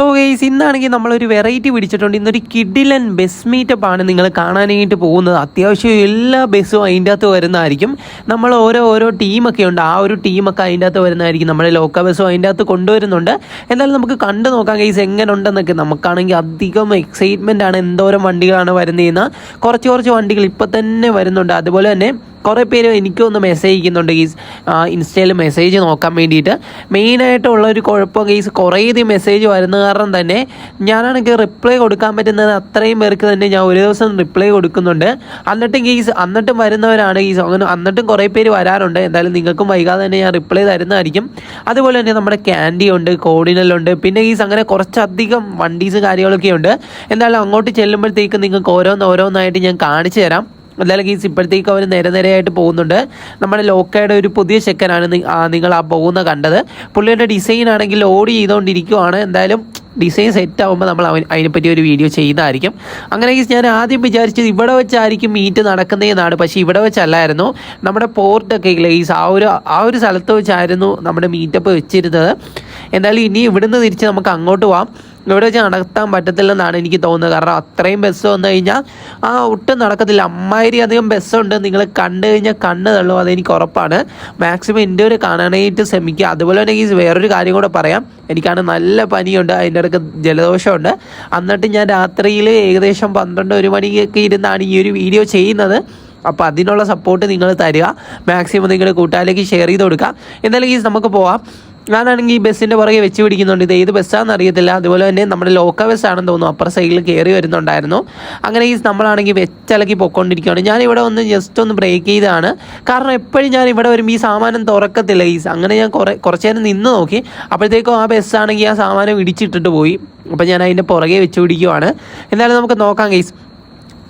So guys ഇന്നാണെങ്കിൽ നമ്മളൊരു variety പിടിച്ചിട്ടുണ്ട്. ഇന്നൊരു കിഡിലൻ ബസ് മീറ്റപ്പ് ആണ് നിങ്ങൾ കാണാനായിട്ട് പോകുന്നത്. അത്യാവശ്യം എല്ലാ ബസ്സും അതിന്റെ അകത്ത് വരുന്നതായിരിക്കും. നമ്മൾ ഓരോ ഓരോ ടീമൊക്കെ ഉണ്ട്. ആ ഒരു ടീമൊക്കെ അതിന്റെ അകത്ത് വരുന്നതായിരിക്കും. നമ്മുടെ ലോക്ക ബസ്സും അതിന്റെ അകത്ത് കൊണ്ടുവരുന്നുണ്ട്. എന്നാലും നമുക്ക് കണ്ടു നോക്കാം ഗൈസ് എങ്ങനെ ഉണ്ടെന്നൊക്കെ നമുക്കാണെങ്കിൽ അധികം എക്സൈറ്റ്മെന്റ് ആണ്. എന്തോരം വണ്ടികളാണ് വരുന്നതെന്ന്. കുറച്ച് കുറച്ച് വണ്ടികൾ ഇപ്പം തന്നെ വരുന്നുണ്ട്. അതുപോലെ തന്നെ കുറേ പേര് എനിക്കൊന്ന് മെസ്സേജ് അയക്കുന്നുണ്ട്. ഗീസ് ഇൻസ്റ്റയിൽ മെസ്സേജ് നോക്കാൻ വേണ്ടിയിട്ട്. മെയിനായിട്ടുള്ള ഒരു കുഴപ്പം ഗീസ് കുറേ ഇത് മെസ്സേജ് വരുന്ന കാരണം തന്നെ ഞാനാണെങ്കിൽ റിപ്ലൈ കൊടുക്കാൻ പറ്റുന്നത് അത്രയും പേർക്ക് തന്നെ ഞാൻ ഒരു ദിവസം റിപ്ലൈ കൊടുക്കുന്നുണ്ട്. എന്നിട്ടും ഗീസ് എന്നിട്ടും വരുന്നവരാണ് ഗീസ്. അങ്ങനെ എന്നിട്ടും കുറേ പേര് വരാറുണ്ട്. എന്തായാലും നിങ്ങൾക്കും വൈകാതെ തന്നെ ഞാൻ റിപ്ലൈ തരുന്നതായിരിക്കും. അതുപോലെ തന്നെ നമ്മുടെ ക്യാൻഡി ഉണ്ട് കോഡിനലുണ്ട് പിന്നെ ഗീസ് അങ്ങനെ കുറച്ചധികം വണ്ടീസ് കാര്യങ്ങളൊക്കെ ഉണ്ട് എന്തായാലും അങ്ങോട്ട് ചെല്ലുമ്പോഴത്തേക്ക് നിങ്ങൾക്ക് ഓരോന്ന് ഓരോന്നായിട്ട് ഞാൻ കാണിച്ചു തരാം. ഗീസ് ഇപ്പോഴത്തേക്ക് അവർ നേരെ നേരെയായിട്ട് പോകുന്നുണ്ട്. നമ്മുടെ ലോക്കയുടെ ഒരു പുതിയ ചെക്കനാണ് നിങ്ങൾ ആ പോകുന്ന കണ്ടത്. പുള്ളിയുടെ ഡിസൈൻ ആണെങ്കിൽ ഓടി ചെയ്തുകൊണ്ടിരിക്കുവാണ് എന്തായാലും ഡിസൈൻ സെറ്റ് ആകുമ്പോൾ നമ്മൾ അവൻ അതിനെപ്പറ്റി ഒരു വീഡിയോ ചെയ്യുന്നതായിരിക്കും. അങ്ങനെ ഗീസ് ഞാൻ ആദ്യം വിചാരിച്ചത് ഇവിടെ വെച്ചായിരിക്കും മീറ്റ് നടക്കുന്നതെന്നാണ് പക്ഷേ ഇവിടെ വെച്ചല്ലായിരുന്നു. നമ്മുടെ പോർട്ടൊക്കെ ഗ്ലേസ് ആ ഒരു ആ ഒരു സ്ഥലത്ത് വെച്ചായിരുന്നു നമ്മുടെ മീറ്റപ്പ് വെച്ചിരുന്നത്. എന്തായാലും ഇനി ഇവിടുന്ന് തിരിച്ച് നമുക്ക് അങ്ങോട്ട് പോവാം. ഇവിടെ വെച്ച് നടത്താൻ പറ്റത്തില്ലെന്നാണ് എനിക്ക് തോന്നുന്നത്. കാരണം അത്രയും ബസ് വന്നു കഴിഞ്ഞാൽ ആ ഒട്ടും നടക്കത്തില്ല. അമ്മാതിരി അധികം ബസ്സുണ്ട് നിങ്ങൾ കണ്ടു കഴിഞ്ഞാൽ കണ്ണ് തള്ളും. അതെനിക്ക് ഉറപ്പാണ്. മാക്സിമം എന്റെ ഒരു കാണാനായിട്ട് ശ്രമിക്കുക. അതുപോലെ തന്നെ ഈ വേറൊരു കാര്യം കൂടെ പറയാം. എനിക്കാണ് നല്ല പനിയുണ്ട്. അതിന്റെ ഇടയ്ക്ക് ജലദോഷമുണ്ട്. എന്നിട്ട് ഞാൻ രാത്രിയിൽ ഏകദേശം പന്ത്രണ്ട് ഒരു മണിയൊക്കെ ഇരുന്നാണ് ഈ ഒരു വീഡിയോ ചെയ്യുന്നത്. അപ്പോൾ അതിനുള്ള സപ്പോർട്ട് നിങ്ങൾ തരിക. മാക്സിമം നിങ്ങൾ കൂട്ടുകാരിലേക്ക് ഷെയർ ചെയ്ത് കൊടുക്കുക. എന്തായാലും ഈ നമുക്ക് പോവാം. ഞാനാണെങ്കിൽ ഈ ബസ്സിന്റെ പുറകെ വെച്ച് പിടിക്കുന്നുണ്ട്. ഇത് ഏത് ബസ്സാണെന്ന് അറിയത്തില്ല. അതുപോലെ തന്നെ നമ്മുടെ ലോക്കൽ ബസ്സാണെന്ന് തോന്നുന്നു. അപ്പുറ സൈഡിൽ കയറി വരുന്നുണ്ടായിരുന്നു. അങ്ങനെ ഈ നമ്മളാണെങ്കിൽ വെച്ചലക്കി പൊയ്ക്കൊണ്ടിരിക്കുകയാണ് ഞാൻ ഇവിടെ ഒന്ന് ജസ്റ്റ് ഒന്ന് ബ്രേക്ക് ചെയ്താണ്. കാരണം എപ്പോഴും ഞാൻ ഇവിടെ വരുമ്പോൾ ഈ സാമാനം തുറക്കത്തില്ല. ഈ അങ്ങനെ ഞാൻ കുറേ കുറച്ച് നേരം നിന്ന് നോക്കി. അപ്പോഴത്തേക്കും ആ ബസ്സാണെങ്കിൽ ആ സാമാനം ഇടിച്ചിട്ടിട്ട് പോയി. അപ്പോൾ ഞാൻ അതിന്റെ പുറകെ വെച്ച് പിടിക്കുവാണ്. എന്തായാലും നമുക്ക് നോക്കാം ഗൈസ്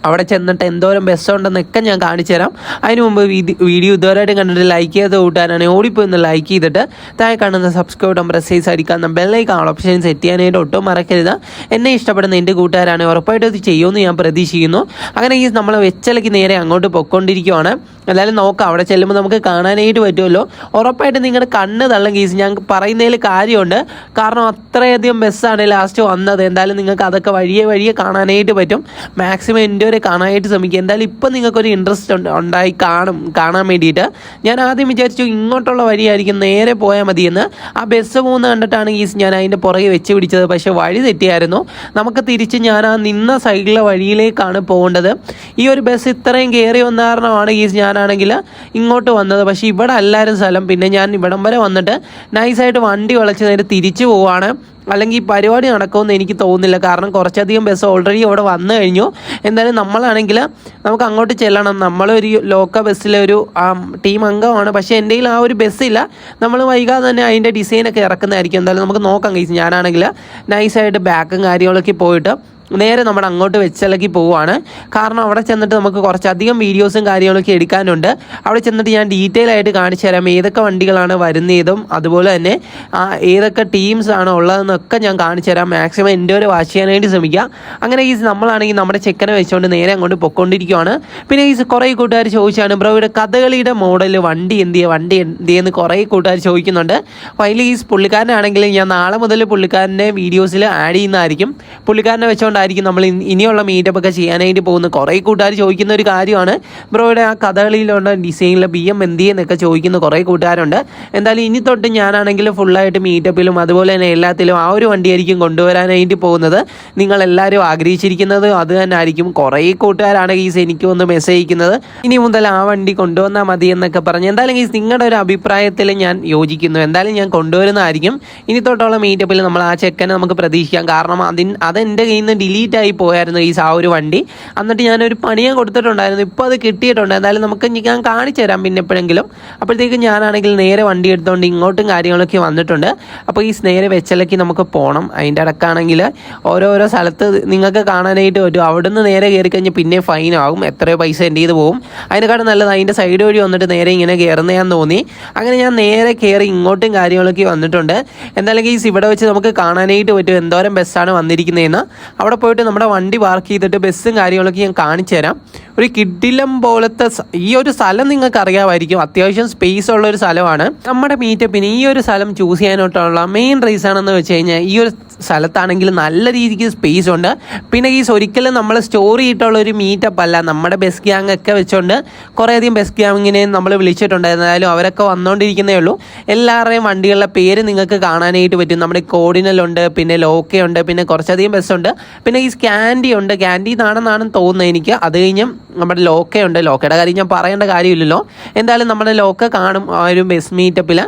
അവിടെ ചെന്നിട്ട് എന്തോരം ബസ്സുണ്ടെന്നൊക്കെ ഞാൻ കാണിച്ചു തരാം. അതിന് മുമ്പ് വീഡിയോ ഇതുവരെയായിട്ടും കണ്ടിട്ട് ലൈക്ക് ചെയ്ത് കൂട്ടാനാണെങ്കിൽ ഓടിപ്പോയി ഒന്ന് ലൈക്ക് ചെയ്തിട്ട് താഴെ കാണുന്ന സബ്സ്ക്രൈബ് ബട്ടൺ പ്രസ് ചെയ്ത് അടിക്കാവുന്ന ബെല്ലൈക്കാണ് ഓപ്ഷൻ സെറ്റ് ചെയ്യാനായിട്ട് ഒട്ടും മറക്കരുത്. എന്നെ ഇഷ്ടപ്പെടുന്ന എന്റെ കൂട്ടുകാരാണ്. ഉറപ്പായിട്ടും ഇത് ചെയ്യുമെന്ന് ഞാൻ പ്രതീക്ഷിക്കുന്നു. അങ്ങനെ ഈ നമ്മൾ വെച്ചലക്ക് നേരെ അങ്ങോട്ട് പൊയ്ക്കൊണ്ടിരിക്കുവാണ്. എന്തായാലും നോക്കാം അവിടെ ചെല്ലുമ്പോൾ നമുക്ക് കാണാനായിട്ട് പറ്റുമല്ലോ. ഉറപ്പായിട്ടും നിങ്ങളുടെ കണ്ണ് തള്ളും കേസ് ഞാൻ പറയുന്നതിൽ കാര്യമുണ്ട്. കാരണം അത്രയധികം ബസ്സാണ് ലാസ്റ്റ് വന്നത്. എന്തായാലും നിങ്ങൾക്ക് അതൊക്കെ വഴിയെ വഴിയെ കാണാനായിട്ട് പറ്റും. മാക്സിമം എന്റെ വരെ കാണാനായിട്ട് ശ്രമിക്കുക. എന്തായാലും ഇപ്പം നിങ്ങൾക്കൊരു ഇൻട്രസ്റ്റ് ഉണ്ട് ഉണ്ടായി കാണും കാണാൻ വേണ്ടിയിട്ട്. ഞാൻ ആദ്യം വിചാരിച്ചു ഇങ്ങോട്ടുള്ള വഴിയായിരിക്കും നേരെ പോയാൽ മതിയെന്ന്. ആ ബസ് പോകുന്ന കണ്ടിട്ടാണ് ഈ ഞാൻ അതിന്റെ പുറകെ വെച്ച് പിടിച്ചത്. പക്ഷേ വഴി തെറ്റിയായിരുന്നു. നമുക്ക് തിരിച്ച് ഞാൻ ആ നിന്ന സൈഡിലെ വഴിയിലേക്കാണ് പോകേണ്ടത്. ഈ ഒരു ബസ് ഇത്രയും കയറി വന്ന കാരണമാണ് ഈ ഞാനാണെങ്കിൽ ഇങ്ങോട്ട് വന്നത്. പക്ഷേ ഇവിടെ അല്ലായിരുന്നു സ്ഥലം. പിന്നെ ഞാൻ ഇവിടം വരെ വന്നിട്ട് നൈസായിട്ട് വണ്ടി വളച്ച് നേരെ തിരിച്ചു പോവാണ്. അല്ലെങ്കിൽ ഈ പരിപാടി നടക്കുമെന്ന് എനിക്ക് തോന്നുന്നില്ല. കാരണം കുറച്ചധികം ബസ് ഓൾറെഡി അവിടെ വന്നു കഴിഞ്ഞു. എന്തായാലും നമ്മളാണെങ്കിൽ നമുക്ക് അങ്ങോട്ട് ചെല്ലണം. നമ്മളൊരു ലോക്ക ബസ്സിലെ ഒരു ടീം അംഗമാണ്. പക്ഷേ എന്റെ ആ ഒരു ബസ്സില്ല നമ്മൾ വൈകാതെ തന്നെ അതിന്റെ ഡിസൈനൊക്കെ ഇറക്കുന്നതായിരിക്കും. എന്തായാലും നമുക്ക് നോക്കാം കഴിച്ച് ഞാനാണെങ്കിൽ നൈസായിട്ട് ബാക്കും കാര്യങ്ങളൊക്കെ പോയിട്ട് നേരെ നമ്മൾ അങ്ങോട്ട് വെച്ചിളക്കി പോവുകയാണ്. കാരണം അവിടെ ചെന്നിട്ട് നമുക്ക് കുറച്ചധികം വീഡിയോസും കാര്യങ്ങളൊക്കെ എടുക്കാനുണ്ട്. അവിടെ ചെന്നിട്ട് ഞാൻ ഡീറ്റെയിൽ ആയിട്ട് കാണിച്ചു തരാം ഏതൊക്കെ വണ്ടികളാണ് വരുന്നതും അതുപോലെ തന്നെ ഏതൊക്കെ ടീംസ് ആണ് ഉള്ളതെന്നൊക്കെ ഞാൻ കാണിച്ചു തരാം. മാക്സിമം എന്റെ ഒരു വാച്ച് വേണ്ടി ശ്രമിക്കാം. അങ്ങനെ ഈ നമ്മളാണെങ്കിൽ നമ്മുടെ ചെക്കനെ വെച്ചുകൊണ്ട് നേരെ അങ്ങോട്ട് പൊയ്ക്കൊണ്ടിരിക്കുകയാണ് പിന്നെ ഈ കുറേ കൂട്ടുകാർ ചോദിച്ചാണ് ബ്രോ ഇവിടെ കഥകളിയുടെ മോഡൽ വണ്ടി എന്ത് ചെയ്യുക വണ്ടി എന്ത് ചെയ്യുമെന്ന് കുറേ കൂട്ടുകാർ ചോദിക്കുന്നുണ്ട്. അപ്പോൾ അതിൽ ഈ പുള്ളിക്കാരനാണെങ്കിൽ ഞാൻ നാളെ മുതൽ പുള്ളിക്കാരന്റെ വീഡിയോസിൽ ആഡ് ചെയ്യുന്നതായിരിക്കും. പുള്ളിക്കാരനെ വെച്ചുകൊണ്ടായിരിക്കും നമ്മൾ ഇനി- ഇനിയുള്ള മീറ്റപ്പ് ഒക്കെ ചെയ്യാനായിട്ട് പോകുന്നത്. കുറേ കൂട്ടുകാർ ചോദിക്കുന്ന ഒരു കാര്യമാണ്. ബ്രോയുടെ ആ കഥകളിയിലുള്ള ഡിസൈനിലെ ബി എം എന്ത് എന്നൊക്കെ ചോദിക്കുന്ന കുറേ കൂട്ടുകാരുണ്ട്. എന്തായാലും ഇനി തൊട്ട് ഞാനാണെങ്കിൽ ഫുള്ളായിട്ട് മീറ്റപ്പിലും അതുപോലെ തന്നെ എല്ലാത്തിലും ആ ഒരു വണ്ടിയായിരിക്കും കൊണ്ടുവരാനായിട്ട് പോകുന്നത്. നിങ്ങൾ എല്ലാവരും ആഗ്രഹിച്ചിരിക്കുന്നത് അത് തന്നെ ആയിരിക്കും. കുറേ കൂട്ടുകാരാണ് ഗീസ് എനിക്ക് ഒന്ന് മെസ്സേജ് അയക്കുന്നത്. ഇനി മുതൽ ആ വണ്ടി കൊണ്ടുവന്നാൽ മതി എന്നൊക്കെ പറഞ്ഞ് എന്തായാലും ഗീസ് നിങ്ങളുടെ ഒരു അഭിപ്രായത്തിൽ ഞാൻ യോജിക്കുന്നു. എന്തായാലും ഞാൻ കൊണ്ടുവരുന്നതായിരിക്കും. ഇനി തൊട്ടുള്ള മീറ്റപ്പിൽ നമ്മൾ ആ ചെക്കനെ നമുക്ക് പ്രതീക്ഷിക്കാം. കാരണം അതിന് അതെന്റെ കയ്യിൽ നിന്ന് ഡിലീറ്റ് ആയി പോയായിരുന്നു ഈ ആ ഒരു വണ്ടി. എന്നിട്ട് ഞാനൊരു പണിയാൻ കൊടുത്തിട്ടുണ്ടായിരുന്നു. ഇപ്പോൾ അത് കിട്ടിയിട്ടുണ്ട്. എന്തായാലും നമുക്ക് ഞാൻ കാണിച്ചു തരാം പിന്നെ എപ്പോഴെങ്കിലും. അപ്പോഴത്തേക്കും ഞാനാണെങ്കിൽ നേരെ വണ്ടി എടുത്തുകൊണ്ട് ഇങ്ങോട്ടും കാര്യങ്ങളൊക്കെ വന്നിട്ടുണ്ട്. അപ്പോൾ ഈ നേരെ വെച്ചലേക്ക് നമുക്ക് പോകണം അതിന്റെ ഇടക്കാണെങ്കിൽ ഓരോരോ സ്ഥലത്ത് നിങ്ങൾക്ക് കാണാനായിട്ട് പറ്റും. അവിടുന്ന് നേരെ കയറി കഴിഞ്ഞാൽ പിന്നെ ഫൈൻ ആകും. എത്രയോ പൈസ എന്റെ ചെയ്ത് പോകും അതിനെക്കാട്ടും നല്ലത് അതിന്റെ സൈഡ് വഴി വന്നിട്ട് നേരെ ഇങ്ങനെ കയറുന്നതാന്ന് തോന്നി. അങ്ങനെ ഞാൻ നേരെ കയറി ഇങ്ങോട്ടും കാര്യങ്ങളൊക്കെ വന്നിട്ടുണ്ട്. എന്തായാലും ഈ ഇവിടെ വെച്ച് നമുക്ക് കാണാനായിട്ട് പറ്റും. എന്തോരം ബസ്സാണ് വന്നിരിക്കുന്നതെന്ന് അവിടെ പോയിട്ട് നമ്മുടെ വണ്ടി പാർക്ക് ചെയ്തിട്ട് ബസ്സും കാര്യങ്ങളൊക്കെ ഞാൻ കാണിച്ചു തരാം. ഒരു കിഡിലം പോലത്തെ ഈ ഒരു സ്ഥലം നിങ്ങൾക്ക് അറിയാമായിരിക്കും. അത്യാവശ്യം സ്പേസ് ഉള്ള ഒരു സ്ഥലമാണ്. നമ്മുടെ മീറ്റപ്പിന് ഈ ഒരു സ്ഥലം ചൂസ് ചെയ്യാനായിട്ടുള്ള മെയിൻ റീസൺ എന്ന് വെച്ച് കഴിഞ്ഞാൽ ഈ ഒരു സ്ഥലത്താണെങ്കിൽ നല്ല രീതിക്ക് സ്പേസ് ഉണ്ട്. പിന്നെ ഈ ഒരിക്കലും നമ്മൾ സ്റ്റോർ ചെയ്തിട്ടുള്ള ഒരു മീറ്റപ്പ് അല്ല. നമ്മുടെ ബെസ്റ്റ് ഗ്യാങ് ഒക്കെ വെച്ചുകൊണ്ട് കുറേയധികം ബെസ്റ്റ് ഗ്യാങ്ങിനെ നമ്മൾ വിളിച്ചിട്ടുണ്ടായിരുന്നാലും അവരൊക്കെ വന്നുകൊണ്ടിരിക്കുന്നേ ഉള്ളൂ. എല്ലാവരുടെയും വണ്ടികളുടെ പേര് നിങ്ങൾക്ക് കാണാനായിട്ട് പറ്റും. നമ്മുടെ കോഡിനലുണ്ട് പിന്നെ ലോക്കയുണ്ട് പിന്നെ കുറച്ചധികം ബസ്സുണ്ട് പിന്നെ ഈ സ്കാൻഡി ഉണ്ട്. ക്യാൻഡി നാണെന്നാണ് തോന്നുന്നത് എനിക്ക്. അത് കഴിഞ്ഞ് നമ്മുടെ ലോക്കയുണ്ട് ലോക്കയുടെ കാര്യം ഞാൻ പറയേണ്ട കാര്യമില്ലല്ലോ. എന്തായാലും നമ്മുടെ ലോക്ക കാണും ആ ഒരു ബസ് മീറ്റപ്പിൽ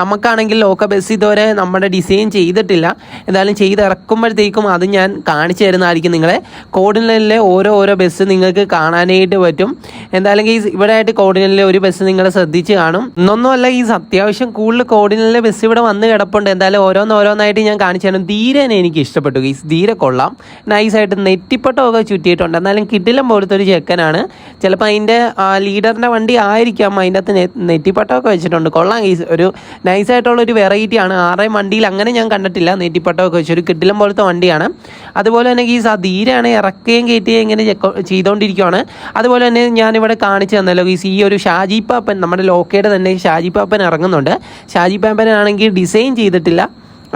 നമുക്കാണെങ്കിൽ ലോക്ക ബസ് ഇതുവരെ നമ്മുടെ ഡിസൈൻ ചെയ്തിട്ടില്ല. എന്തായാലും ചെയ്തിറക്കുമ്പോഴത്തേക്കും അത് ഞാൻ കാണിച്ചു തരുന്നതായിരിക്കും നിങ്ങളെ. കോഡിനലിലെ ഓരോ ഓരോ ബസ് നിങ്ങൾക്ക് കാണാനായിട്ട് പറ്റും. എന്തായാലും ഈ ഇവിടെ ആയിട്ട് കോഡിനലിലെ ഒരു ബസ് നിങ്ങൾ ശ്രദ്ധിച്ച് കാണും. ഇന്നൊന്നുമല്ല ഈ അത്യാവശ്യം കൂടുതൽ കോഡിനലിലെ ബസ് ഇവിടെ വന്ന് കിടപ്പുണ്ട്. എന്തായാലും ഓരോന്നോരോന്നായിട്ട് ഞാൻ കാണിച്ചു തരാം ധീരനെ എനിക്ക് ഇഷ്ടപ്പെട്ടു ഈ ധീര കൊള്ളാം. നൈസായിട്ട് നെറ്റിപ്പട്ടമൊക്കെ ചുറ്റിയിട്ടുണ്ട്. എന്നാലും കിട്ടിലും പോലത്തെ ഒരു ചെക്കനാണ്. ചിലപ്പോൾ അതിന്റെ ലീഡറിന്റെ വണ്ടി ആയിരിക്കാം. അതിന്റെ അകത്ത് നെറ്റിപ്പട്ടമൊക്കെ വെച്ചിട്ടുണ്ട്. കൊള്ളാം ഈ ഒരു നൈസായിട്ടുള്ള ഒരു വെറൈറ്റിയാണ് ആറേ വണ്ടിയിൽ അങ്ങനെ ഞാൻ കണ്ടിട്ടില്ല നെറ്റിപ്പട്ടമൊക്കെ വെച്ച് ഒരു കിട്ടിലും പോലത്തെ വണ്ടിയാണ്. അതുപോലെ തന്നെ ഈ ധീരയാണ് ഇറക്കുകയും കയറ്റുകയും ഇങ്ങനെ ചെയ്തുകൊണ്ടിരിക്കുകയാണ് അതുപോലെ തന്നെ ഞാനിവിടെ കാണിച്ചു തന്നല്ലോ ഈ ഈ ഒരു ഷാജി പാപ്പൻ നമ്മുടെ ലോക്കയുടെ തന്നെ ഷാജി പാപ്പൻ ഇറങ്ങുന്നുണ്ട്. ഷാജി പാപ്പനാണെങ്കിൽ ഡിസൈൻ ചെയ്തിട്ടില്ല.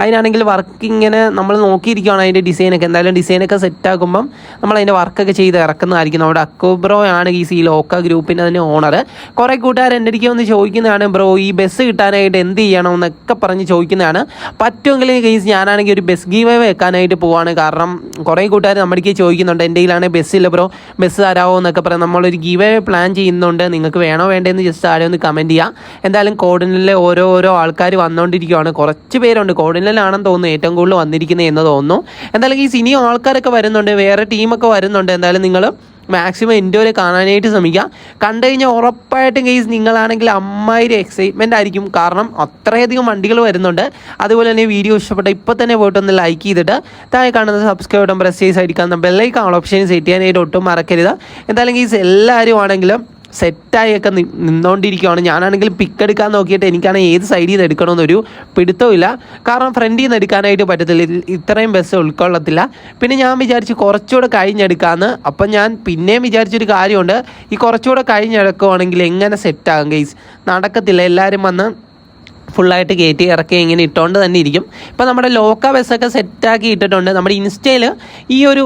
അതിനാണെങ്കിൽ വർക്ക് ഇങ്ങനെ നമ്മൾ നോക്കിയിരിക്കുകയാണ് അതിന്റെ ഡിസൈനൊക്കെ. എന്തായാലും ഡിസൈനൊക്കെ സെറ്റ് ആക്കുമ്പം നമ്മൾ അതിന്റെ വർക്കൊക്കെ ചെയ്ത് ഇറക്കുന്നതായിരിക്കും. നമ്മുടെ അക്കോബ്രോ ആണ് ഈ സി ലോക്ക ഗ്രൂപ്പിന്റെ തന്നെ ഓണർ കുറേ കൂട്ടുകാർ എന്റെ അടുത്ത് വന്ന് ചോദിക്കുന്നതാണ് ബ്രോ ഈ ബസ് കിട്ടാനായിട്ട് എന്ത് ചെയ്യണം എന്നൊക്കെ പറഞ്ഞ് ചോദിക്കുന്നതാണ്. പറ്റുമെങ്കിൽ കേസ് ഞാനാണെങ്കിൽ ഒരു ബസ് ഗീവ് വെക്കാനായിട്ട് പോവാണ്. കാരണം കുറേ കൂട്ടുകാർ നമ്മുടെ അടുത്ത് ചോദിക്കുന്നുണ്ട് എന്റെ കയ്യിലാണെങ്കിൽ ബസ്സില്ല ബ്രോ ബസ് തരാമോ എന്നൊക്കെ പറയാം നമ്മളൊരു ഗീവ് പ്ലാൻ ചെയ്യുന്നുണ്ട്. നിങ്ങൾക്ക് വേണോ വേണ്ടതെന്ന് ജസ്റ്റ് ആരും ഒന്ന് കമന്റ് ചെയ്യുക എന്തായാലും കോഡിനിലെ ഓരോ ഓരോ ആൾക്കാർ വന്നുകൊണ്ടിരിക്കുകയാണ് കുറച്ച് പേരുണ്ട്. കോർഡിനലാണെന്ന് തോന്നുന്നു ഏറ്റവും കൂടുതൽ വന്നിരിക്കുന്നത് എന്ന് തോന്നുന്നു. എന്തായാലും ഈ സിനിമ ആൾക്കാരൊക്കെ വരുന്നുണ്ട് വേറെ ടീമൊക്കെ വരുന്നുണ്ട്. എന്തായാലും നിങ്ങൾ മാക്സിമം എന്റെ കാണാനായിട്ട് ശ്രമിക്കുക. കണ്ടു കഴിഞ്ഞാൽ ഉറപ്പായിട്ടും കേസ് നിങ്ങളാണെങ്കിൽ അമ്മായിരം എക്സൈറ്റ്മെന്റ് ആയിരിക്കും. കാരണം അത്രയധികം വണ്ടികൾ വരുന്നുണ്ട്. അതുപോലെ തന്നെ വീഡിയോ ഇഷ്ടപ്പെട്ട ഇപ്പോൾ തന്നെ പോയിട്ട് ഒന്ന് ലൈക്ക് ചെയ്തിട്ട് താഴെ കാണുന്ന സബ്സ്ക്രൈബ് ബട്ടൺ പ്രസ് ചെയ്ത് സൈഡിൽ ബെല്ലൈക്കാണ് ഓപ്ഷൻ സെറ്റ് ചെയ്യാനായിട്ട് ഒട്ടും മറക്കരുത്. എന്തായാലും കേസ് എല്ലാവരും ആണെങ്കിലും സെറ്റായൊക്കെ നിന്നുകൊണ്ടിരിക്കുകയാണ് ഞാനാണെങ്കിൽ പിക്ക് എടുക്കാൻ നോക്കിയിട്ട് എനിക്കാണെങ്കിൽ ഏത് സൈഡിൽ നിന്ന് എടുക്കണമെന്നൊരു പിടുത്തമില്ല കാരണം ഫ്രണ്ടിൽ നിന്ന് എടുക്കാനായിട്ട് പറ്റത്തില്ല. ഇത്രയും ബസ് ഉൾക്കൊള്ളത്തില്ല. പിന്നെ ഞാൻ വിചാരിച്ച് കുറച്ചുകൂടെ കഴിഞ്ഞെടുക്കാമെന്ന് അപ്പം ഞാൻ പിന്നെയും വിചാരിച്ചൊരു കാര്യമുണ്ട്. ഈ കുറച്ചുകൂടെ കഴിഞ്ഞെടുക്കുവാണെങ്കിൽ എങ്ങനെ സെറ്റാകും ഗെയ്സ് നടക്കത്തില്ല. എല്ലാവരും വന്ന് ഫുള്ളായിട്ട് കയറ്റി ഇറക്കി ഇങ്ങനെ ഇട്ടുകൊണ്ട് തന്നെ ഇരിക്കും. ഇപ്പം നമ്മുടെ ലോക്ക ബസ്സൊക്കെ സെറ്റാക്കി ഇട്ടിട്ടുണ്ട്. നമ്മുടെ ഇൻസ്റ്റയിൽ ഈ ഒരു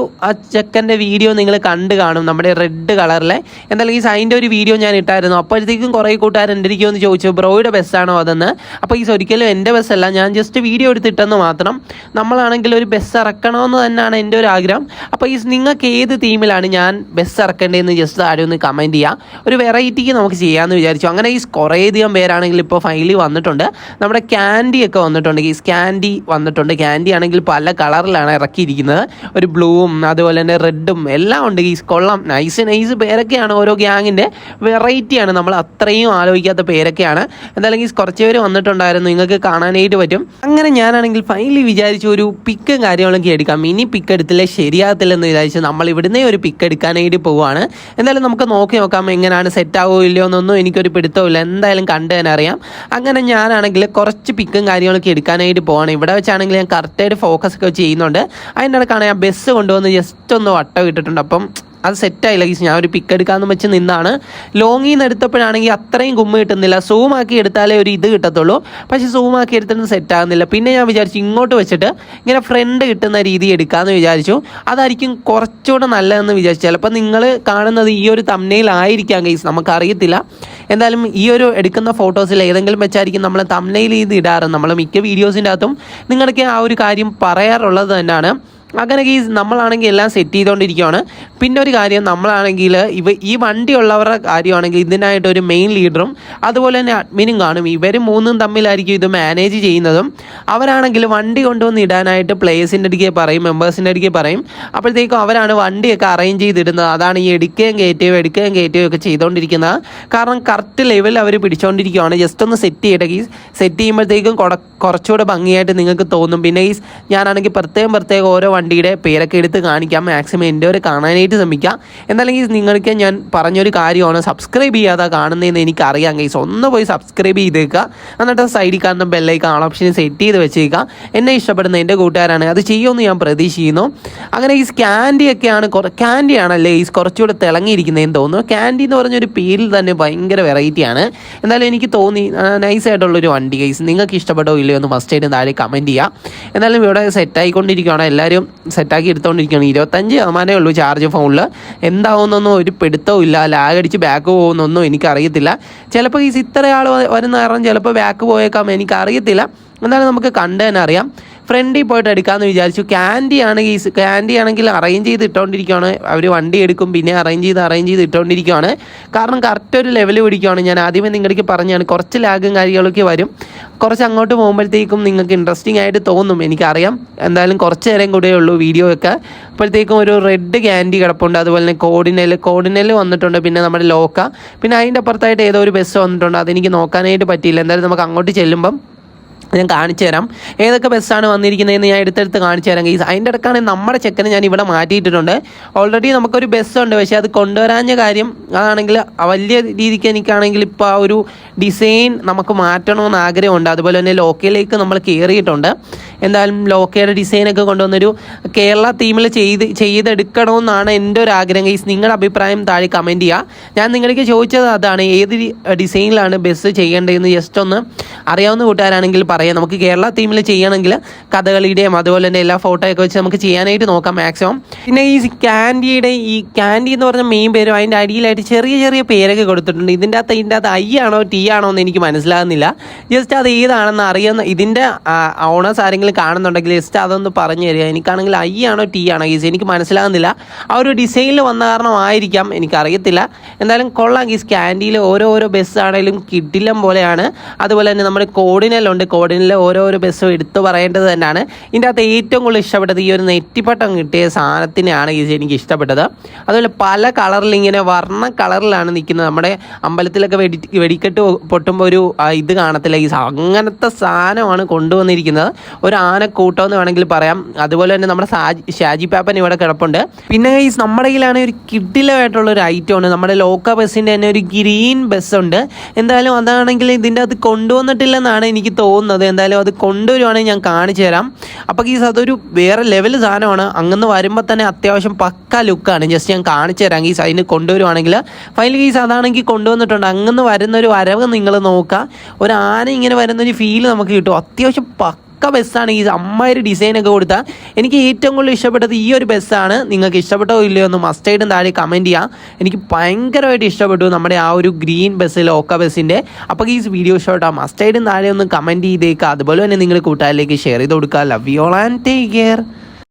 ചെക്കന്റെ വീഡിയോ നിങ്ങൾ കണ്ട് കാണും. നമ്മുടെ റെഡ് കളറിലെ. എന്തായാലും ഈ സൈന്റെ ഒരു വീഡിയോ ഞാൻ ഇട്ടായിരുന്നു. അപ്പോഴത്തേക്കും കുറേ കൂട്ടുകാർ എന്റെ എന്ന് ചോദിച്ചു. ബ്രോയുടെ ബസ്സാണോ അതെന്ന്. അപ്പോൾ ഈ ഒരിക്കലും എന്റെ ബസ്സല്ല. ഞാൻ ജസ്റ്റ് വീഡിയോ എടുത്തിട്ടെന്ന് മാത്രം നമ്മളാണെങ്കിൽ ഒരു ബസ് ഇറക്കണമെന്ന് തന്നെയാണ് എന്റെ ഒരു ആഗ്രഹം. അപ്പോൾ ഈ നിങ്ങൾക്ക് ഏത് തീമിലാണ് ഞാൻ ബസ് ഇറക്കേണ്ടതെന്ന് ജസ്റ്റ് ആരും ഒന്ന് കമന്റ് ചെയ്യുക ഒരു വെറൈറ്റിക്ക് നമുക്ക് ചെയ്യാമെന്ന് വിചാരിച്ചു. അങ്ങനെ ഈ കുറേയധികം പേരാണെങ്കിൽ ഇപ്പോൾ ഫൈനലി വന്നിട്ടുണ്ട്. നമ്മുടെ ക്യാൻഡി ഒക്കെ വന്നിട്ടുണ്ടെങ്കിൽ ഈ ക്യാൻഡി വന്നിട്ടുണ്ട്. ക്യാൻഡി ആണെങ്കിൽ പല കളറിലാണ് ഇറക്കിയിരിക്കുന്നത്. ഒരു ബ്ലൂവും അതുപോലെ തന്നെ റെഡും എല്ലാം ഉണ്ട്. ഈ കൊള്ളാം. നൈസ് നൈസ് പേരൊക്കെയാണ് ഓരോ ഗ്യാങ്ങിന്റെ വെറൈറ്റിയാണ് നമ്മൾ അത്രയും ആലോചിക്കാത്ത പേരൊക്കെയാണ്. എന്തായാലും ഈ കുറച്ച് പേര് വന്നിട്ടുണ്ടായിരുന്നു. നിങ്ങൾക്ക് കാണാനായിട്ട് പറ്റും. അങ്ങനെ ഞാനാണെങ്കിൽ ഫൈനലി വിചാരിച്ചു ഒരു പിക്കും കാര്യങ്ങളൊക്കെ എടുക്കാം. ഇനി പിക്ക് എടുത്തില്ലേ? ശരിയാകത്തില്ലെന്ന് വിചാരിച്ച് നമ്മൾ ഇവിടുന്നേ ഒരു പിക്ക് എടുക്കാനായിട്ട് പോവുകയാണ് എന്തായാലും നമുക്ക് നോക്കി നോക്കാം. എങ്ങനെയാണ് സെറ്റ് ആവുമോ ഇല്ലയോ എന്നൊന്നും എനിക്കൊരു പിടുത്തമില്ല എന്തായാലും കണ്ടു തന്നെ അറിയാം. അങ്ങനെ ഞാനാണെങ്കിൽ കുറച്ച് പിക്കും കാര്യങ്ങളൊക്കെ എടുക്കാനായിട്ട് പോവാണ്. ഇവിടെ വെച്ചാണെങ്കിൽ ഞാൻ കറക്റ്റായിട്ട് ഫോക്കസ് ഒക്കെ ചെയ്യുന്നുണ്ട്. അതിന്റെ ഇടക്കാണ് ഞാൻ ബസ് കൊണ്ടുവന്ന് ജസ്റ്റ് ഒന്ന് വട്ടം ഇട്ടിട്ടുണ്ട്. അപ്പം അത് സെറ്റായില്ല ഗീസ് ഞാൻ ഒരു പിക്ക് എടുക്കാമെന്ന് വെച്ച് നിന്നാണ്. ലോങ്ങിൽ നിന്ന് എടുത്തപ്പോഴാണെങ്കിൽ അത്രയും കുമ്മ കിട്ടുന്നില്ല. സൂം ആക്കി എടുത്താലേ ഒരു ഇത് കിട്ടത്തുള്ളൂ. പക്ഷേ സൂം ആക്കി എടുത്തിട്ട് സെറ്റ് ആകുന്നില്ല പിന്നെ ഞാൻ വിചാരിച്ചു ഇങ്ങോട്ട് വെച്ചിട്ട് ഇങ്ങനെ ഫ്രണ്ട് കിട്ടുന്ന രീതി എടുക്കാമെന്ന് വിചാരിച്ചു. അതായിരിക്കും കുറച്ചുകൂടെ നല്ലതെന്ന് വിചാരിച്ചു. ചിലപ്പോൾ നിങ്ങൾ കാണുന്നത് ഈ ഒരു തമ്മനയിലായിരിക്കാം ഗൈസ് നമുക്കറിയത്തില്ല. എന്തായാലും ഈ ഒരു എടുക്കുന്ന ഫോട്ടോസിൽ ഏതെങ്കിലും വെച്ചായിരിക്കും നമ്മൾ തമ്മിൽ ഇത് ഇടാറ്. നമ്മൾ മിക്ക വീഡിയോസിന്റെ അകത്തും നിങ്ങൾക്ക് ആ ഒരു കാര്യം പറയാറുള്ളത് തന്നെയാണ്. അങ്ങനെ ഈ നമ്മളാണെങ്കിൽ എല്ലാം സെറ്റ് ചെയ്തുകൊണ്ടിരിക്കുകയാണ് പിന്നെ ഒരു കാര്യം നമ്മളാണെങ്കിൽ ഇവ ഈ വണ്ടി ഉള്ളവരുടെ കാര്യമാണെങ്കിൽ ഇതിനായിട്ട് ഒരു മെയിൻ ലീഡറും അതുപോലെ തന്നെ അഡ്മിനും കാണും. ഇവർ മൂന്നും തമ്മിലായിരിക്കും ഇത് മാനേജ് ചെയ്യുന്നതും. അവരാണെങ്കിൽ വണ്ടി കൊണ്ടുവന്ന് ഇടാനായിട്ട് പ്ലേയേഴ്സിന്റെ അടുക്കെ പറയും മെമ്പേഴ്സിന്റെ അടുക്കെ പറയും. അപ്പോഴത്തേക്കും അവരാണ് വണ്ടിയൊക്കെ അറേഞ്ച് ചെയ്തിടുന്നത്. അതാണ് ഈ എടുക്കുകയും കയറ്റുകയും എടുക്കുകയും കയറ്റുകയും ഒക്കെ ചെയ്തുകൊണ്ടിരിക്കുന്നത് കാരണം കറക്റ്റ് ലെവലിൽ അവർ പിടിച്ചുകൊണ്ടിരിക്കുകയാണ് ജസ്റ്റ് ഒന്ന് സെറ്റ് ചെയ്യട്ടെ. സെറ്റ് ചെയ്യുമ്പോഴത്തേക്കും കൊട കുറച്ചുകൂടെ ഭംഗിയായിട്ട് നിങ്ങൾക്ക് തോന്നും. പിന്നെ ഈ ഞാനാണെങ്കിൽ പ്രത്യേകം പ്രത്യേകം ഓരോ വണ്ടിയുടെ പേരൊക്കെ എടുത്ത് കാണിക്കാം. മാക്സിമം എന്റെ ഒരു കാണാനായിട്ട് ശ്രമിക്കാം. എന്നല്ലെങ്കിൽ നിങ്ങൾക്ക് ഞാൻ പറഞ്ഞൊരു കാര്യമാണ്. സബ്സ്ക്രൈബ് ചെയ്യാതെ കാണുന്നതെന്ന് എനിക്കറിയാം ഗൈസ് ഒന്ന് പോയി സബ്സ്ക്രൈബ് ചെയ്തേക്കുക. എന്നിട്ട് സൈഡിൽ കാണുന്ന ബെല്ലൈക്ക് ആൾ ഓപ്ഷൻ സെറ്റ് ചെയ്ത് വെച്ചേക്കുക. എന്നെ ഇഷ്ടപ്പെടുന്ന എന്റെ കൂട്ടുകാരാണ്. അത് ചെയ്യുമെന്ന് ഞാൻ പ്രതീക്ഷിക്കുന്നു. അങ്ങനെ ഈ സ്കാൻഡി ഒക്കെയാണ് കാൻഡി ആണല്ലേ ഈ കുറച്ചുകൂടെ തിളങ്ങിയിരിക്കുന്നതെന്ന് തോന്നുന്നു. ക്യാൻഡി എന്ന് പറഞ്ഞൊരു പേരിൽ തന്നെ ഭയങ്കര വെറൈറ്റിയാണ് എന്തായാലും എനിക്ക് തോന്നി നൈസായിട്ടുള്ളൊരു വണ്ടി ഗൈസ് നിങ്ങൾക്ക് ഇഷ്ടപ്പെട്ടോ ഇല്ലയോ എന്ന് ഫസ്റ്റ് ആയിട്ട് താഴെ കമന്റ് ചെയ്യുക എന്നാലും ഇവിടെ സെറ്റായിക്കൊണ്ടിരിക്കുകയാണ് എല്ലാവരും സെറ്റാക്കി എടുത്തുകൊണ്ടിരിക്കുകയാണ് ഇരുപത്തഞ്ച് ശതമാനമേ ഉള്ളൂ ചാർജ് ഫോണിൽ എന്താവുന്നൊന്നും ഒരു പിടുത്തവും ഇല്ല. ലാഗ് അടിച്ച് ബാക്ക് പോകുന്നൊന്നും എനിക്കറിയത്തില്ല. ചിലപ്പോൾ ഈ ഇത്ര ആൾ വരുന്ന കാരണം ചിലപ്പോൾ ബാക്ക് പോയേക്കാം. എനിക്കറിയത്തില്ല. എന്നാലും നമുക്ക് കണ്ടു തന്നെ അറിയാം. ഫ്രണ്ടിൽ പോയിട്ട് എടുക്കാമെന്ന് വിചാരിച്ചു. ക്യാൻഡി ആണെങ്കിൽ ക്യാൻഡി ആണെങ്കിൽ അറേഞ്ച് ചെയ്ത് ഇട്ടുകൊണ്ടിരിക്കുകയാണ് അവർ വണ്ടി എടുക്കും. പിന്നെ അറേഞ്ച് ചെയ്ത് അറേഞ്ച് ചെയ്ത് ഇട്ടുകൊണ്ടിരിക്കുകയാണ് കാരണം കറക്റ്റ് ഒരു ലെവൽ പിടിക്കുകയാണ് ഞാൻ ആദ്യമേ നിങ്ങളുടെ പറഞ്ഞാണ് കുറച്ച് ലാഗും കാര്യങ്ങളൊക്കെ വരും. കുറച്ച് അങ്ങോട്ട് പോകുമ്പോഴത്തേക്കും നിങ്ങൾക്ക് ഇൻട്രസ്റ്റിംഗ് ആയിട്ട് തോന്നും. എനിക്കറിയാം. എന്തായാലും കുറച്ച് നേരം കൂടെ ഉള്ളൂ വീഡിയോ ഒക്കെ. അപ്പോഴത്തേക്കും ഒരു റെഡ് ക്യാൻഡി കിടപ്പുണ്ട്. അതുപോലെ തന്നെ കോഡിനൽ കോഡിനൽ വന്നിട്ടുണ്ട്. പിന്നെ നമ്മുടെ ലോക്ക പിന്നെ അതിന്റെ അപ്പുറത്തായിട്ട് ഏതോ ഒരു ബസ് വന്നിട്ടുണ്ട്. അതെനിക്ക് നോക്കാനായിട്ട് പറ്റിയില്ല. എന്തായാലും നമുക്ക് അങ്ങോട്ട് ചെല്ലുമ്പം ഞാൻ കാണിച്ചു തരാം. ഏതൊക്കെ ബസ്സാണ് വന്നിരിക്കുന്നതെന്ന് ഞാൻ എടുത്തെടുത്ത് കാണിച്ചു തരാം. ഗൈസ് അതിന്റെ ഇടക്കാണ് നമ്മുടെ ചെക്കനെ ഞാൻ ഇവിടെ മാറ്റിയിട്ടിട്ടുണ്ട്. ഓൾറെഡി നമുക്കൊരു ബസ്സുണ്ട് പക്ഷേ അത് കൊണ്ടുവരാഞ്ഞ കാര്യം അതാണെങ്കിൽ വലിയ രീതിക്ക് എനിക്കാണെങ്കിൽ ഇപ്പോൾ ആ ഒരു ഡിസൈൻ നമുക്ക് മാറ്റണമെന്ന് ആഗ്രഹമുണ്ട്. അതുപോലെ തന്നെ ലോക്കയിലേക്ക് നമ്മൾ കയറിയിട്ടുണ്ട് എന്തായാലും ലോക്കയുടെ ഡിസൈനൊക്കെ കൊണ്ടുവന്നൊരു കേരള തീമിൽ ചെയ്ത് ചെയ്തെടുക്കണമെന്നാണ് എന്റെ ഒരു ആഗ്രഹം. ഗൈസ് നിങ്ങളുടെ അഭിപ്രായം താഴെ കമന്റ് ചെയ്യുക ഞാൻ നിങ്ങൾക്ക് ചോദിച്ചത് അതാണ്. ഏത് ഡിസൈനിലാണ് ബസ് ചെയ്യേണ്ടതെന്ന് ജസ്റ്റ് ഒന്ന് അറിയാവുന്ന കൂട്ടുകാരാണെങ്കിൽ പറയാം. നമുക്ക് കേരള തീമിൽ ചെയ്യണമെങ്കിൽ കഥകളിയുടെയും അതുപോലെ തന്നെ എല്ലാ ഫോട്ടോയൊക്കെ വെച്ച് നമുക്ക് ചെയ്യാനായിട്ട് നോക്കാം മാക്സിമം പിന്നെ ഈ ക്യാൻഡിയുടെ ഈ ക്യാൻഡി എന്ന് പറഞ്ഞ മെയിൻ പേരും അതിന്റെ അടിയിലായിട്ട് ചെറിയ ചെറിയ പേരൊക്കെ കൊടുത്തിട്ടുണ്ട്. ഇതിന്റെ അകത്ത് ഇതിന്റെ അകത്ത് ഐ ആണോ ടി ആണോ എന്ന് എനിക്ക് മനസ്സിലാകുന്നില്ല. ജസ്റ്റ് അത് ഏതാണെന്ന് അറിയുന്ന ഇതിന്റെ ഓണേഴ്സ് ആരെങ്കിലും കാണുന്നുണ്ടെങ്കിൽ ജസ്റ്റ് അതൊന്ന് പറഞ്ഞു തരിക. എനിക്കാണെങ്കിൽ ഐ ആണോ ടി ആണോ ഗീസ് എനിക്ക് മനസ്സിലാകുന്നില്ല. ആ ഒരു ഡിസൈനിൽ വന്ന കാരണമായിരിക്കാം. എനിക്കറിയത്തില്ല. എന്തായാലും കൊള്ളാം ഗീസ് ക്യാൻഡിയിൽ ഓരോ ഓരോ ബസ് ആണെങ്കിലും കിഡിലം പോലെയാണ്. അതുപോലെ തന്നെ നമ്മുടെ കോഡിനെല്ലുണ്ട് കോഡിനിലെ ഓരോരോ ബസ്സും എടുത്തു പറയേണ്ടത് തന്നെയാണ്. ഇതിന്റെ അകത്ത് ഏറ്റവും കൂടുതൽ ഇഷ്ടപ്പെട്ടത് ഈ ഒരു നെറ്റിപ്പട്ടം കിട്ടിയ ഈ എനിക്ക് ഇഷ്ടപ്പെട്ടത്. അതുപോലെ പല കളറിൽ ഇങ്ങനെ വർണ കളറിലാണ് നിൽക്കുന്നത്. നമ്മുടെ അമ്പലത്തിലൊക്കെ വെടി വെടിക്കെട്ട് പൊട്ടുമ്പോൾ ഒരു ഇത് കാണത്തില്ല. ഈ അങ്ങനത്തെ സാധനമാണ് കൊണ്ടുവന്നിരിക്കുന്നത്. ഒരു ആനക്കൂട്ടം എന്ന് വേണമെങ്കിൽ പറയാം. അതുപോലെ തന്നെ നമ്മുടെ ഷാജി പാപ്പൻ ഇവിടെ കിടപ്പുണ്ട്. പിന്നെ ഈ നമ്മുടെ കയ്യിലാണ് ഒരു കിഡിലമായിട്ടുള്ള ഒരു ഐറ്റം ഉണ്ട് നമ്മുടെ ലോക്ക ബസ്സിന്റെ തന്നെ ഒരു ഗ്രീൻ ബസ്സുണ്ട്. എന്തായാലും അതാണെങ്കിൽ ഇതിന്റെ അത് കൊണ്ടുവന്നിട്ടില്ലെന്നാണ് എനിക്ക് തോന്നുന്നത്. എന്തായാലും അത് കൊണ്ടുവരുവാണെങ്കിൽ ഞാൻ കാണിച്ചു തരാം. അപ്പോൾ അതൊരു വേറെ ലെവൽ സാധനമാണ്. അങ്ങനെ വരുമ്പോൾ തന്നെ അത്യാവശ്യം പക്ക ലുക്കാണ്. ജസ്റ്റ് ഞാൻ കാണിച്ചു തരാം. ഗീസ് അതിന് കൊണ്ടുവരുവാണെങ്കിൽ. ഫൈനൽ ഗീസ് അതാണെങ്കിൽ കൊണ്ടുവന്നിട്ടുണ്ട്. അങ്ങനെ വരുന്നൊരു വരവ് നിങ്ങൾ നോക്കുക. ഒരു ആന ഇങ്ങനെ വരുന്നൊരു ഫീൽ നമുക്ക് കിട്ടും. അത്യാവശ്യം പക്ക ബസ്സാണ് ഈ അമ്മയൊരു ഡിസൈനൊക്കെ കൊടുത്താൽ എനിക്ക് ഏറ്റവും കൂടുതൽ ഇഷ്ടപ്പെട്ടത് ഈ ഒരു ബസ്സാണ് നിങ്ങൾക്ക് ഇഷ്ടപ്പെട്ടോ ഇല്ലയോ എന്ന് മസ്റ്റായിട്ടും താഴെ കമന്റ് ചെയ്യാം. എനിക്ക് ഭയങ്കരമായിട്ട് ഇഷ്ടപ്പെട്ടു നമ്മുടെ ആ ഒരു ഗ്രീൻ ബസ് ലോക്ക ബസ്സിന്റെ അപ്പോൾ ഈ വീഡിയോ ഇഷ്ടപ്പെട്ടാൽ മസ്റ്റായിട്ടും താഴെ ഒന്ന് കമന്റ് ചെയ്തേക്കുക അതുപോലെ തന്നെ നിങ്ങൾ കൂട്ടുകാരിലേക്ക് ഷെയർ ചെയ്ത് കൊടുക്കുക. Love you all and take care